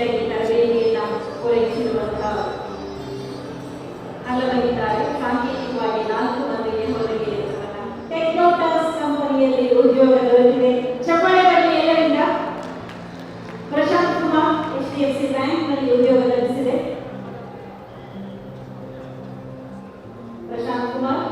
ರೀತಿಯಲ್ಲಿ ತರಬೇತಿಯನ್ನು ಪೂರೈಸಿರುವಂತಹ ಹಲವರಿದ್ದಾರೆ ಸಾಂಕೇತಿಕವಾಗಿ ನಾಲ್ಕು ಮಂದಿಗೆ ಹೊರಗೆ ಟೆಕ್ನೋಟಾಸ್ ಕಂಪನಿಯಲ್ಲಿ ಉದ್ಯೋಗ ದೊರೆತಿದೆ ಚಪ್ಪಾಳೆಗಳಲ್ಲಿ ಎಲ್ಲರಿಂದ? Prashanth Kumar H D F C ಬ್ಯಾಂಕ್ನಲ್ಲಿ ಉದ್ಯೋಗ ಲಭಿಸಿದೆ. ಪ್ರಶಾಂತ್ ಕುಮಾರ್.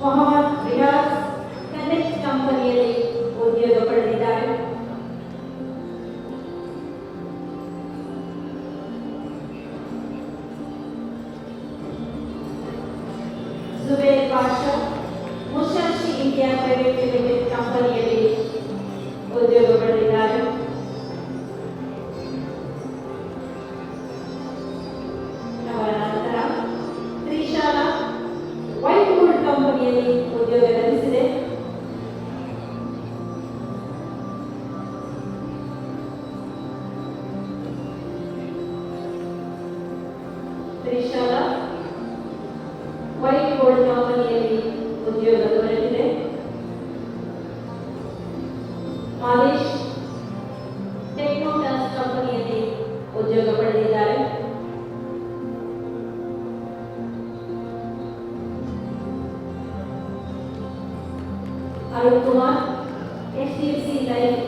वहाँ ತ್ರಿಶಾಲಾ ವೈಟ್ ಬೋರ್ಡ್ ಕಂಪನಿಯಲ್ಲಿ ಉದ್ಯೋಗ ದೊರೆತಿದೆ. ಮಾದೇಶ್ ಟೆಕ್ನೋಟಾಸ್ ಕಂಪನಿಯಲ್ಲಿ ಉದ್ಯೋಗ ಪಡೆದಿದ್ದಾರೆ. Arun Kumar H D F C life